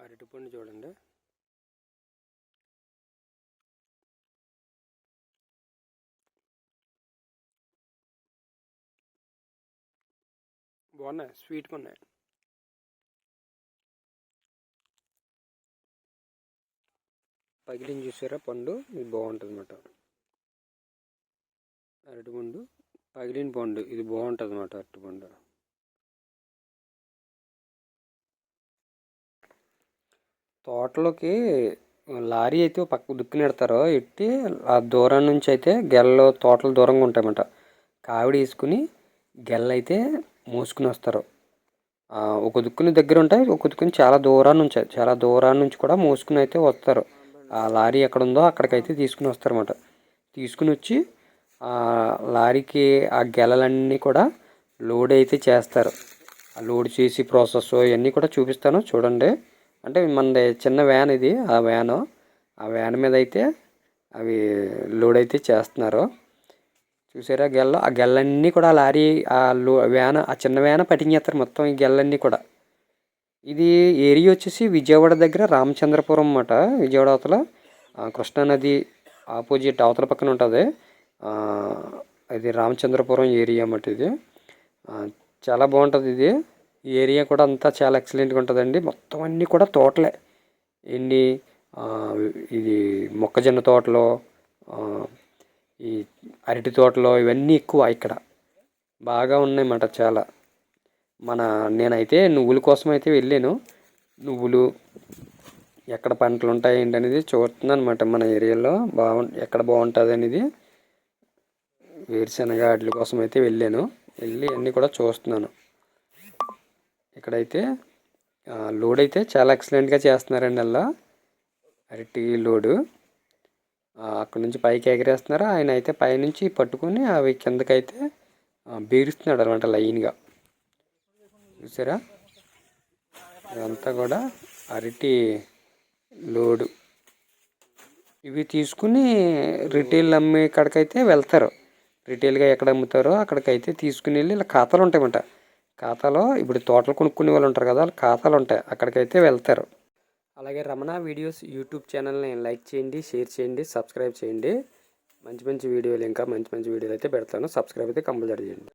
అరటిపండు చూడండి. బాగున్నాయి? స్వీట్గా ఉన్నాయి? పగిలిన చూసారా పండు? ఇది బాగుంటుంది అనమాట అరటిపండు పగిలిన పండు. ఇది బాగుంటుంది అనమాట అరటిపండు. తోటలోకి లారీ అయితే పక్క దుక్కుని నెడతారు ఎట్టి ఆ దూరం నుంచి అయితే గెల్లో తోటలు దూరంగా ఉంటాయన్నమాట. కావిడి వేసుకుని గెల్ల అయితే మోసుకుని వస్తారు. ఒక దుక్కుని దగ్గర ఉంటాయి ఒక దుక్కుని చాలా దూరాన్ని నుంచి చాలా దూరాన్ని నుంచి కూడా మోసుకుని అయితే వస్తారు. ఆ లారీ ఎక్కడ ఉందో అక్కడికైతే తీసుకుని వస్తారన్నమాట. తీసుకుని వచ్చి ఆ లారీకి ఆ గెలలన్నీ కూడా లోడ్ అయితే చేస్తారు. ఆ లోడ్ చేసి ప్రాసెస్ ఇవన్నీ కూడా చూపిస్తాను చూడండి. అంటే మనది చిన్న వ్యాన్ ఇది ఆ వ్యాను. ఆ వ్యాన్ మీద అయితే అవి లోడ్ అయితే చేస్తున్నారు. చూసారా గెల్ల? ఆ గెల్లన్నీ కూడా ఆ లారీ ఆ లో వ్యాన్ ఆ చిన్న వ్యాన్ పట్టించేస్తారు మొత్తం ఈ గెల్లన్నీ కూడా. ఇది ఏరియా వచ్చేసి విజయవాడ దగ్గర రామచంద్రపురం అన్నమాట. విజయవాడ అవతల కృష్ణానది ఆపోజిట్ అవతల పక్కన ఉంటుంది. ఇది రామచంద్రపురం ఏరియా అన్నమాట ఇది. చాలా బాగుంటుంది ఇది. ఈ ఏరియా కూడా అంతా చాలా ఎక్సలెంట్గా ఉంటుందండి. మొత్తం అన్నీ కూడా తోటలే. ఎన్ని ఇది మొక్కజొన్న తోటలో ఈ అరటి తోటలో ఇవన్నీ ఎక్కువ ఇక్కడ. బాగా ఉన్నాయన్నమాట చాలా. మన నేనైతే నువ్వుల కోసం అయితే వెళ్ళాను. నువ్వులు ఎక్కడ పంటలు ఉంటాయి ఏంటి అనేది చూస్తున్నాను అనమాట మన ఏరియాలో. బాగు ఎక్కడ బాగుంటుంది అనేది వేరుశనగ వాటి కోసం అయితే వెళ్ళాను. వెళ్ళి అన్నీ కూడా చూస్తున్నాను. ఇక్కడైతే లోడ్ అయితే చాలా ఎక్సలెంట్గా చేస్తున్నారండి అలా అరటి లోడు. అక్కడ నుంచి పైకి ఎగరేస్తున్నారు. ఆయన అయితే పైనుంచి పట్టుకొని అవి కిందకైతే బీరుస్తున్నాడు అనమాట లైన్గా. చూసారా? ఇదంతా కూడా అరటి లోడు. ఇవి తీసుకుని రిటైల్ అమ్మే కాడికైతే వెళ్తారు. రిటైల్గా ఎక్కడ అమ్ముతారో అక్కడికైతే తీసుకుని వెళ్ళి ఇలా ఖాతాలు ఉంటాయన్నమాట. ఖాతాలో ఇప్పుడు తోటలు కొనుక్కునే వాళ్ళు ఉంటారు కదా ఖాతాలు ఉంటాయి. అక్కడికైతే వెళ్తారు. అలాగే రమణ వీడియోస్ యూట్యూబ్ ఛానల్ని లైక్ చేయండి షేర్ చేయండి సబ్స్క్రైబ్ చేయండి. మంచి మంచి వీడియోలు ఇంకా మంచి మంచి వీడియోలు అయితే పెడతాను. సబ్స్క్రైబ్ అయితే కంపల్సరీ చేయండి.